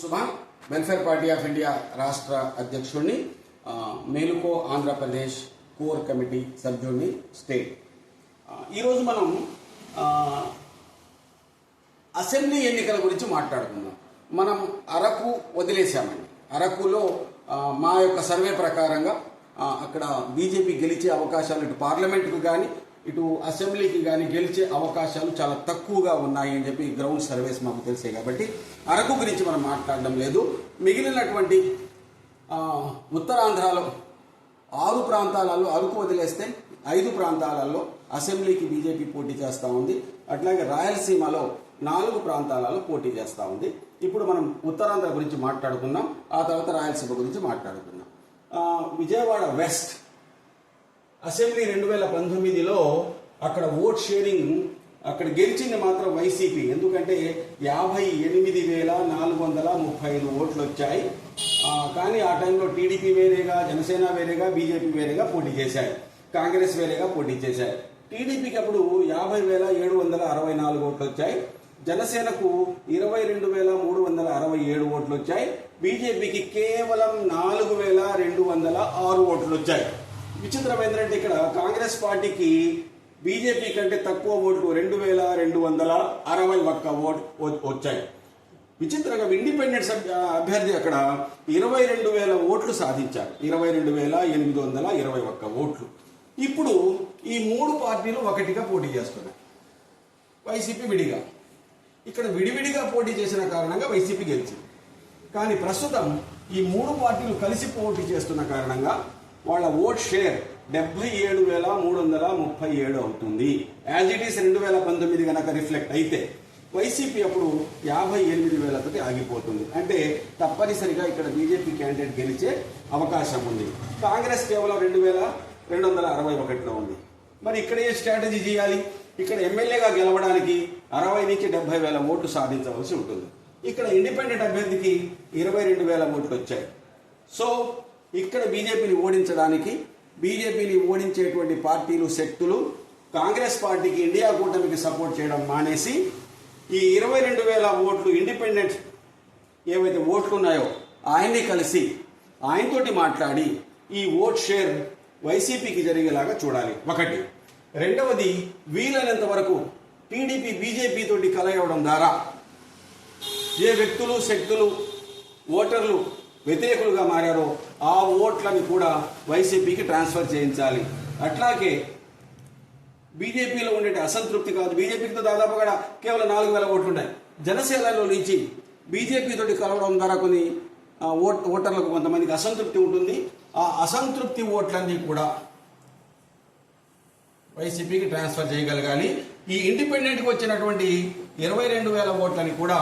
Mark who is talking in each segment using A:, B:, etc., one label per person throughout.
A: Subha welfare party of India రాష్ట్ర అధ్యక్షుడిని మేలుకో ఆంధ్రప్రదేశ్ కోర్ కమిటీ సభ్యుడిని స్టేట్. ఈరోజు మనం అసెంబ్లీ ఎన్నికల గురించి మాట్లాడుకుందాం. మనం అరకు వదిలేశామండి. అరకులో మా యొక్క సర్వే ప్రకారంగా అక్కడ బీజేపీ గెలిచే అవకాశాలు ఇటు పార్లమెంటుకు కానీ ఇటు అసెంబ్లీకి కానీ గెలిచే అవకాశాలు చాలా తక్కువగా ఉన్నాయి అని చెప్పి గ్రౌండ్ సర్వేస్ మాకు తెలిసాయి కాబట్టి అరకు గురించి మనం మాట్లాడడం లేదు. మిగిలినటువంటి ఉత్తరాంధ్రలో ఆరు ప్రాంతాలలో అరకు వదిలేస్తే ఐదు ప్రాంతాలలో అసెంబ్లీకి బీజేపీ పోటీ చేస్తూ ఉంది. అట్లాగే రాయలసీమలో నాలుగు ప్రాంతాలలో పోటీ చేస్తూ ఉంది. ఇప్పుడు మనం ఉత్తరాంధ్ర గురించి మాట్లాడుకున్నాం ఆ తర్వాత రాయలసీమ గురించి మాట్లాడుకున్నాం. విజయవాడ వెస్ట్ అసెంబ్లీ రెండు వేల పంతొమ్మిదిలో అక్కడ ఓట్ షేరింగ్ అక్కడ గెలిచింది మాత్రం వైసీపీ. ఎందుకంటే యాభై ఎనిమిది వేల నాలుగు వందల ముప్పై ఐదు ఓట్లు వచ్చాయి. కానీ ఆ టైంలో టీడీపీ వేరేగా జనసేన వేరేగా బీజేపీ వేరేగా పోటీ చేశాయి. కాంగ్రెస్ వేరేగా పోటీ చేశాయి. టీడీపీకి అప్పుడు యాభై వేల ఏడు వందల అరవై నాలుగు ఓట్లు వచ్చాయి. జనసేనకు ఇరవై రెండు వేల మూడు వందల అరవై ఏడు ఓట్లు వచ్చాయి. బీజేపీకి కేవలం నాలుగు వేల రెండు వందల ఆరు ఓట్లు వచ్చాయి. విచిత్రం ఏంటంటే ఇక్కడ కాంగ్రెస్ పార్టీకి బీజేపీ కంటే తక్కువ ఓట్లు రెండు వేల రెండు వందల అరవై ఒక్క ఓట్ వచ్చాయి. విచిత్రంగా ఇండిపెండెంట్ అభ్యర్థి అక్కడ ఇరవై రెండు వేల ఓట్లు సాధించారు. ఇరవై రెండు వేల ఎనిమిది వందల ఇరవై ఒక్క ఓట్లు. ఇప్పుడు ఈ మూడు పార్టీలు ఒకటిగా పోటీ చేస్తున్నాయి. వైసీపీ విడిగా. ఇక్కడ విడివిడిగా పోటీ చేసిన కారణంగా వైసీపీ గెలిచింది. కానీ ప్రస్తుతం ఈ మూడు పార్టీలు కలిసి పోటీ చేస్తున్న కారణంగా వాళ్ళ ఓట్ షేర్ డెబ్బై ఏడు వేల మూడు వందల ముప్పై ఏడు అవుతుంది. యాజ్ ఇట్ ఈస్ రెండు వేల పంతొమ్మిది కనుక రిఫ్లెక్ట్ అయితే వైసీపీ అప్పుడు యాభై ఎనిమిది వేలతోటి ఆగిపోతుంది. అంటే తప్పనిసరిగా ఇక్కడ బీజేపీ క్యాండిడేట్ గెలిచే అవకాశం ఉంది. కాంగ్రెస్ కేవలం రెండు వేల రెండు వందల అరవై ఒకటిలో ఉంది. మరి ఇక్కడ ఏ స్ట్రాటజీ చేయాలి. ఇక్కడ ఎమ్మెల్యేగా గెలవడానికి అరవై నుంచి డెబ్బై వేల ఓట్లు సాధించవలసి ఉంటుంది. ఇక్కడ ఇండిపెండెంట్ అభ్యర్థికి ఇరవై రెండు వేల ఓట్లు వచ్చాయి. సో ఇక్కడ బీజేపీని ఓడించడానికి బీజేపీని ఓడించేటువంటి పార్టీలు శక్తులు కాంగ్రెస్ పార్టీకి ఇండియా కూటమికి సపోర్ట్ చేయడం మానేసి ఈ ఇరవై రెండు వేల ఓట్లు ఇండిపెండెంట్ ఏవైతే ఓట్లు ఉన్నాయో ఆయన్ని కలిసి ఆయనతోటి మాట్లాడి ఈ ఓట్ షేర్ వైసీపీకి జరిగేలాగా చూడాలి. ఒకటి. రెండవది వీలైనంత వరకు టీడీపీ బీజేపీ తోటి కలయవడం ద్వారా ఏ వ్యక్తులు శక్తులు ఓటర్లు వ్యతిరేకులుగా మారారో ఆ ఓట్లని కూడా వైసీపీకి ట్రాన్స్ఫర్ చేయించాలి. అట్లాగే బీజేపీలో ఉండే అసంతృప్తి కాదు. బీజేపీతో దాదాపుగా కేవలం నాలుగు వేల ఓట్లు ఉన్నాయి జనసేనలో నుంచి బీజేపీతో కలవడం ద్వారా కొన్ని ఆ, ఓట్ ఓటర్లకు కొంతమందికి అసంతృప్తి ఉంటుంది. ఆ అసంతృప్తి ఓట్లన్నీ కూడా వైసీపీకి ట్రాన్స్ఫర్ చేయగలగాలి. ఈ ఇండిపెండెంట్కి వచ్చినటువంటి ఇరవై రెండు వేల ఓట్లని కూడా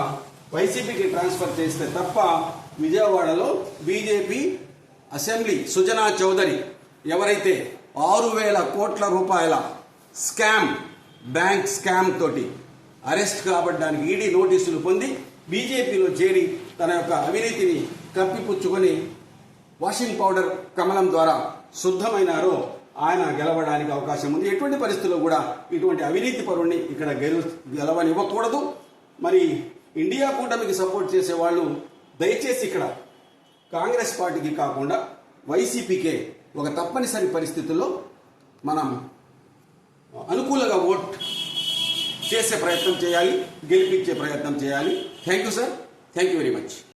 A: వైసీపీకి ట్రాన్స్ఫర్ చేస్తే తప్ప విజయవాడలో బీజేపీ అసెంబ్లీ సుజనా చౌదరి ఎవరైతే ఆరు వేల కోట్ల రూపాయల స్కామ్ బ్యాంక్ స్కామ్ తోటి అరెస్ట్ కాబడ్డానికి ఈడీ నోటీసులు పొంది బీజేపీలో చేరి తన యొక్క అవినీతిని కప్పిపుచ్చుకొని వాషింగ్ పౌడర్ కమలం ద్వారా శుద్ధమైనారో ఆయన గెలవడానికి అవకాశం ఉంది. ఎటువంటి పరిస్థితుల్లో కూడా ఇటువంటి అవినీతి పరుణ్ణి ఇక్కడ గెలు గెలవనివ్వకూడదు. మరి ఇండియా కూటమికి సపోర్ట్ చేసే వాళ్ళు దయచేసి ఇక్కడ కాంగ్రెస్ పార్టీకి కాకుండా వైసీపీకే ఒక తప్పనిసరి పరిస్థితుల్లో మనం అనుకూలంగా ఓట్ చేసే ప్రయత్నం చేయాలి గెలిపించే ప్రయత్నం చేయాలి. Thank you sir thank you very much